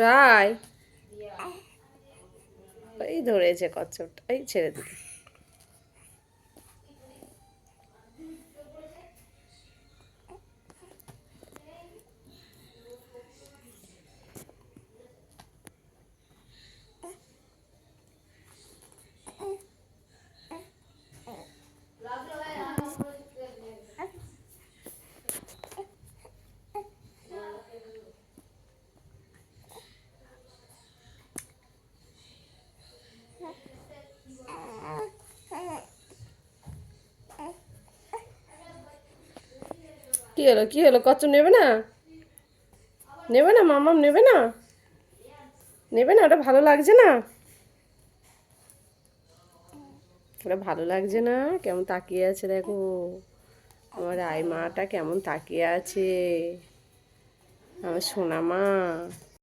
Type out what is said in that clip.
রায়। এই ধরেছে কচ্ছপটা এই ছেড়ে দিল। কি হলো কি হলো? কচ্ছপ নেবে না? নেবে না, মামাম নেবে না? নেবে না? ওটা ভালো লাগছে না? ওটা ভালো লাগছে না? কেমন তাকিয়ে আছে দেখো। আমার আই মাটা কেমন তাকিয়ে আছে। আমার সোনা মা